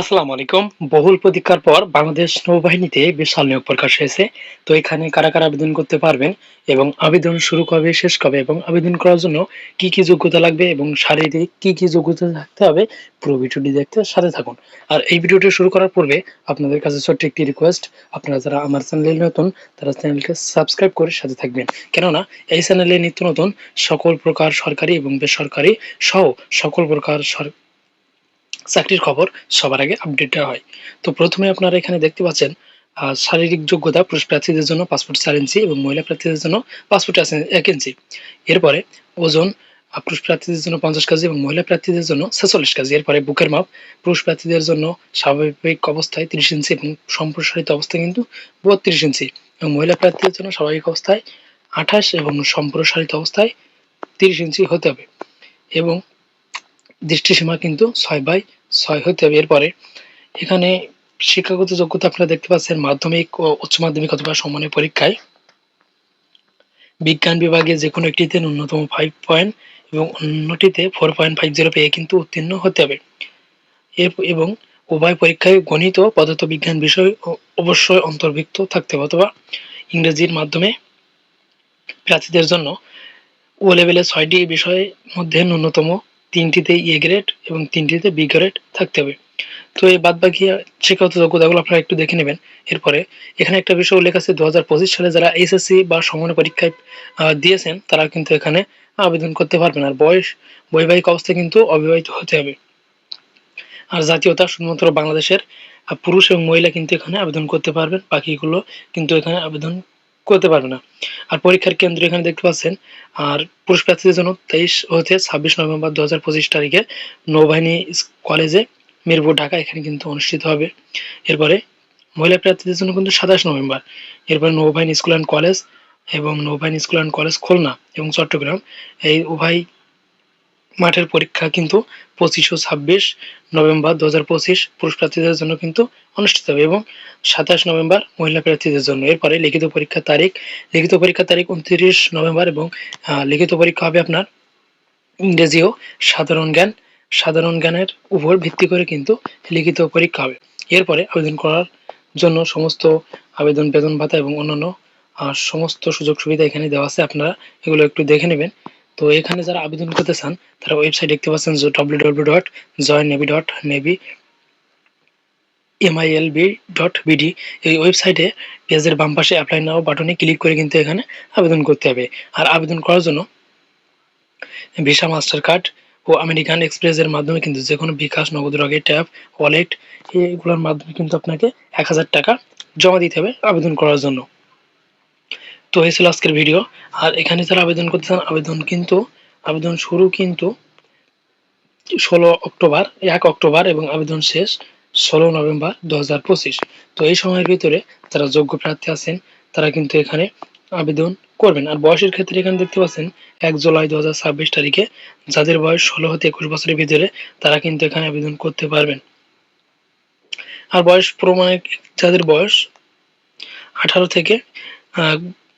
আসসালামু আলাইকুম। বহুল প্রতীক্ষার পর বাংলাদেশ নৌবাহিনীতে বিশাল নিয়োগ প্রকাশ হয়েছে। তো এখানে কারা কারা আবেদন করতে পারবেন এবং আবেদন শুরু কবে, শেষ কবে এবং আবেদন করার জন্য কি কি যোগ্যতা লাগবে এবং শারীরিক কি কি যোগ্যতা থাকতে হবে পুরো ভিডিওটি দেখতে সাথে থাকুন। আর এই ভিডিওটি শুরু করার পূর্বে আপনাদের কাছে ছোট্ট একটি রিকোয়েস্ট আপনারা যারা আমার চ্যানেলে নতুন, তারা চ্যানেলকে সাবস্ক্রাইব করে সাথে থাকবেন। কেননা এই চ্যানেলে নিত্য নতুন সকল প্রকার সরকারি এবং বেসরকারি সহ সকল প্রকার চাকরির খবর সবার আগে আপডেট দেওয়া হয়। তো প্রথমে আপনারা এখানে দেখতে পাচ্ছেন শারীরিক যোগ্যতা পুরুষ প্রার্থীদের জন্য পাসপোর্ট চার ইঞ্চি এবং মহিলা প্রার্থীদের জন্য পাসপোর্ট এক ইঞ্চি এরপরে ওজন পুরুষ প্রার্থীদের জন্য পঞ্চাশ কেজি এবং মহিলা প্রার্থীদের জন্য ছেচল্লিশ কেজি। এরপরে বুকের মাপ, পুরুষ প্রার্থীদের জন্য স্বাভাবিক অবস্থায় তিরিশ ইঞ্চি এবং সম্প্রসারিত অবস্থায় কিন্তু বত্রিশ ইঞ্চি এবং মহিলা প্রার্থীদের জন্য স্বাভাবিক অবস্থায় আঠাশ এবং সম্প্রসারিত অবস্থায় তিরিশ ইঞ্চি হতে হবে। এবং দৃষ্টিসীমা কিন্তু ছয় বাই ছয় হতে হবে এরপরে। এখানে শিক্ষাগত যোগ্যতা আপনারা দেখতে পাচ্ছেন মাধ্যমিক ও উচ্চ মাধ্যমিক অথবা সমানের পরীক্ষায়। বিজ্ঞান বিভাগে যে কোনো একটিতে ন্যূনতম ফাইভ পয়েন্ট এবং অন্যটিতে ফোর পয়েন্ট ফাইভ জিরো পেয়ে কিন্তু উত্তীর্ণ হতে হবে। এবং উভয় পরীক্ষায় গণিত ও পদার্থ বিজ্ঞান বিষয় অবশ্যই অন্তর্ভুক্ত থাকতে হবে অথবা ইংরেজির মাধ্যমে প্রার্থীদের জন্য। ও লেভেলে ছয়টি বিষয়ের মধ্যে ন্যূনতম তিনটিতে এ গ্রেড এবং তিনটিতে বি গ্রেড থাকতে হবে। তো এই বাদ বাকি শিক্ষাগত যোগ্যতাগুলো আপনারা একটু দেখে নেবেন। এরপরে এখানে একটা বিষয় উল্লেখ আছে দু সালে যারা এসএসসি বা সমান পরীক্ষায় দিয়েছেন, তারা কিন্তু এখানে আবেদন করতে পারবেন। আর বয়স, বৈবাহিক অবস্থা কিন্তু অবিবাহিত হতে হবে। আর জাতীয়তা শুধুমাত্র বাংলাদেশের পুরুষ এবং মহিলা কিন্তু এখানে আবেদন করতে পারবেন। বাকিগুলো কিন্তু এখানে আবেদন করতে পারবে না। আর পরীক্ষার কেন্দ্র এখানে দেখতে পাচ্ছেন, আর পুরুষ প্রার্থীদের জন্য তেইশ হতে ছাব্বিশ নভেম্বর দু হাজার পঁচিশ তারিখে নৌবাহিনী কলেজে মিরপুর, ঢাকা এখানে কিন্তু অনুষ্ঠিত হবে। এরপরে মহিলা প্রার্থীদের জন্য কিন্তু সাতাশ নভেম্বর। এরপরে নৌবাহিনী স্কুল অ্যান্ড কলেজ এবং নৌবাহিনী স্কুল অ্যান্ড কলেজ খুলনা এবং চট্টগ্রাম। এই উভয় মাঠের পরীক্ষা কিন্তু পঁচিশ ও ছাব্বিশ নভেম্বর দু হাজার পঁচিশ পুরুষ প্রার্থীদের জন্য কিন্তু অনুষ্ঠিত হবে এবং সাতাশ নভেম্বর মহিলা প্রার্থীদের জন্য। এরপরে লিখিত পরীক্ষার তারিখ, লিখিত পরীক্ষার তারিখ উনত্রিশ নভেম্বর এবং লিখিত পরীক্ষা হবে আপনার ইংরেজি ও সাধারণ জ্ঞান। সাধারণ জ্ঞানের উপর ভিত্তি করে কিন্তু লিখিত পরীক্ষা হবে। এরপরে আবেদন করার জন্য সমস্ত আবেদন, বেতন ভাতা এবং অন্যান্য সমস্ত সুযোগ সুবিধা এখানে দেওয়া আছে। আপনারা এগুলো একটু দেখে নেবেন। তো এখানে যারা আবেদন করতে চান তারা ওয়েবসাইট দেখতে পাচ্ছেন W W dot join navy dot navy MILB dot BD এই ওয়েবসাইটে পেজের বাম পাশে অ্যাপ্লাই নাও বাটনে ক্লিক করে কিন্তু এখানে আবেদন করতে হবে। আর আবেদন করার জন্য ভিসা মাস্টার কার্ড ও আমেরিকান এক্সপ্রেসের মাধ্যমে কিন্তু যে কোনো বিকাশ, নগদ রগে ট্যাব ওয়ালেট এগুলোর মাধ্যমে কিন্তু আপনাকে এক হাজার টাকা জমা দিতে হবে আবেদন করার জন্য। তো এই ছিল আজকের ভিডিও। আর এখানে যারা আবেদন করতে চান, আবেদন কিন্তু, আবেদন শুরু কিন্তু ষোলো অক্টোবর, এক অক্টোবর এবং আবেদন শেষ ষোলো নভেম্বর দু হাজার পঁচিশ। তো এই সময়ের ভিতরে যারা যোগ্য প্রার্থী আছেন, তারা কিন্তু এখানে আবেদন করবেন। আর বয়সের ক্ষেত্রে এখানে দেখতে পাচ্ছেন, এক জুলাই দু হাজার ছাব্বিশ তারিখে যাদের বয়স ষোলো হতে একুশ বছরের ভিতরে, তারা কিন্তু এখানে আবেদন করতে পারবেন। আর বয়স প্রমাণে, যাদের বয়স আঠারো থেকে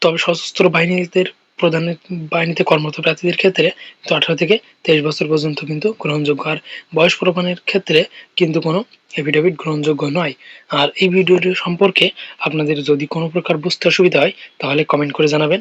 তবে সশস্ত্র বাহিনীদের প্রধান বাহিনীতে কর্মরত প্রার্থীদের ক্ষেত্রে কিন্তু আঠারো থেকে তেইশ বছর পর্যন্ত কিন্তু গ্রহণযোগ্য। আর বয়স প্রমাণের ক্ষেত্রে কিন্তু কোনো এফিডেভিট গ্রহণযোগ্য নয়। আর এই ভিডিওটি সম্পর্কে আপনাদের যদি কোনো প্রকার বুঝতে অসুবিধা হয়, তাহলে কমেন্ট করে জানাবেন।